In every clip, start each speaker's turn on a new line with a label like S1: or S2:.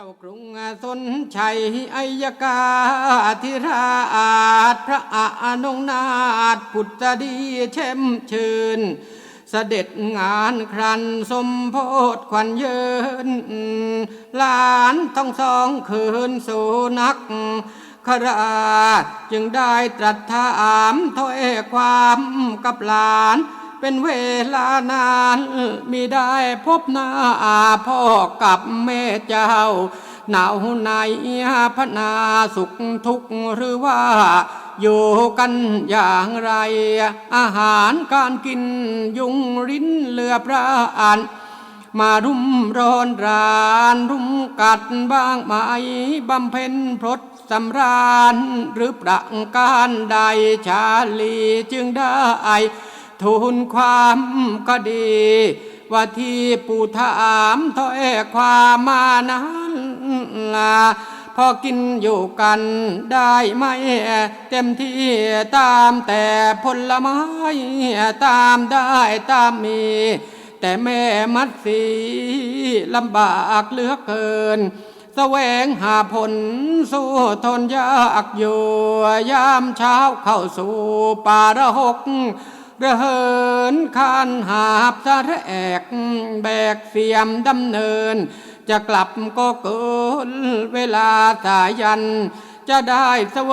S1: จ้ากรุงสนชัยอัยกาธิราชพระอานงนาถพุทธดีเช่มชื่นเสด็จงานครันสมโพธขวัญเยินหลานต้องสองคืนสูนักขราจึงได้ตรัสถามถ้อยความกับหลาน เป็นเวลานานมีได้พบหน้าพ่อกับแม่เจ้า หนาวในพนาสุขทุกข์หรือว่า อยู่กันอย่างไร อาหารการกินยุงริ้นเลือพระอันมารุมร้อนรานรุมกัดบ้างไหมบำเพ็ญพรตสำราญหรือประการใดชาลีจึงได้ ทูลความก็ดี ว่าที่ปู่ถามถ้อยความมานั้นล่ะพอกินอยู่กันได้ไหมเต็มที่ตามแต่ผลไม้ตามได้ตามมี แต่แม่มัดสีลำบากเหลือเกินแสวงหาผลสู้ทนยากอยู่ยามเช้าเข้าสู่ป่าระหก ระเหินคานหาบสะแรกแบกเสียมดำเนิน จะกลับก็เกินเวลาสายัน จะได้เสว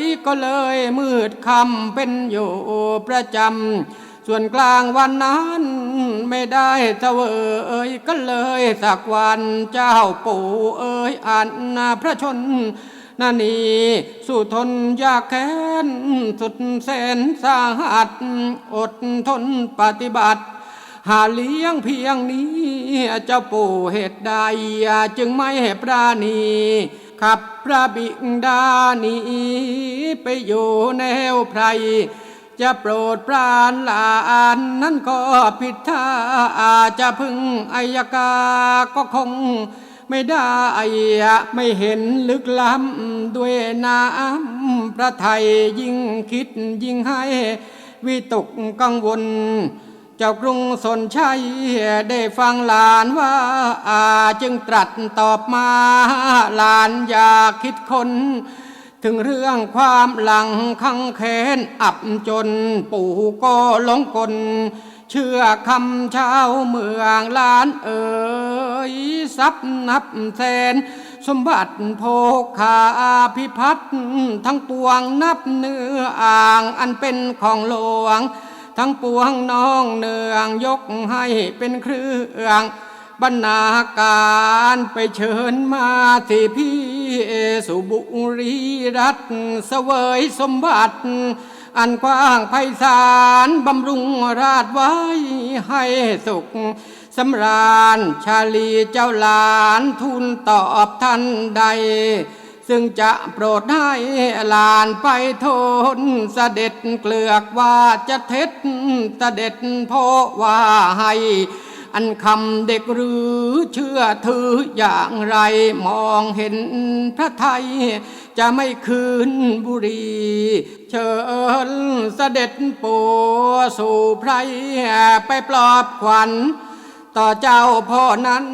S1: ยก็เลยมืดคำเป็นอยู่ประจำ ส่วนกลางวันนั้นไม่ได้เสวยก็เลยสักวันเจ้าปู่เอ้ยอันพระชน นานีสู้ทนยากแค้น สุดแสนสาหัส อดทนปฏิบัติ หาเลี้ยงเพียงนี้เจ้าปู่เหตุใดจึงไม่เหปราณีขับพระบิดานีไปอยู่แนวไพรจะโปรดปรานหลานนั้นก็ผิดท่าอาจจะพึ่งอายกาก็คง ไม่ได้ไม่เห็นลึกล้ำด้วยน้ำพระไทยยิ่งคิดยิ่งให้วิตกกังวล เจ้ากรุงสนชัยได้ฟังหลานว่าอาจึงตรัสตอบมาหลานอย่าคิดคนถึงเรื่องความหลังขังแค้นอับจนปู่ก็หลงกล เชื่อคำชาวเมืองล้านเอ๋ยทรัพย์นับแสนสมบัติโภคาพิพัฒน์ทั้งปวงนับเนื้ออ่างอันเป็นของหลวง ทั้งปวงน้องเนืองยกให้เป็นเครื่องบรรณาการไปเชิญมาสิพี่สุบุรีรัตน์เสวยสมบัติ อันกว้างไพศาลบำรุงราชไว้ให้สุขสำราญชาลีเจ้าหลานทูลตอบท่านใด ซึ่งจะโปรดให้หลานไปทนเสด็จเกลือกว่าจะเท็จเสด็จพ่อว่าให้ อันคำเด็กหรือเชื่อถืออย่างไรมองเห็นพระไทย จะไม่คืนบุรี เชิญเสด็จปู่สู่ไพรไปปลอบขวัญต่อเจ้าพ่อนั้น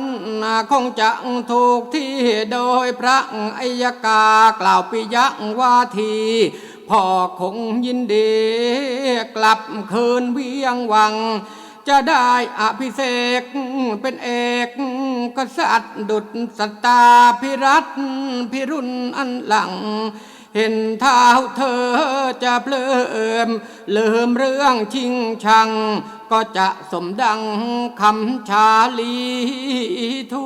S1: คงจะถูกที่โดยพระอัยกากล่าวปิยักวาทีพ่อคงยินดี กลับคืนเวียงวัง จะได้อภิเษกเป็นเอกกษัตริย์ดุจสตตาพิรัตพิรุณอันหลัง เห็นเท้าเธอจะเพลิมลืมเรื่องชิงชัง ก็จะสมดังคำชาลีทู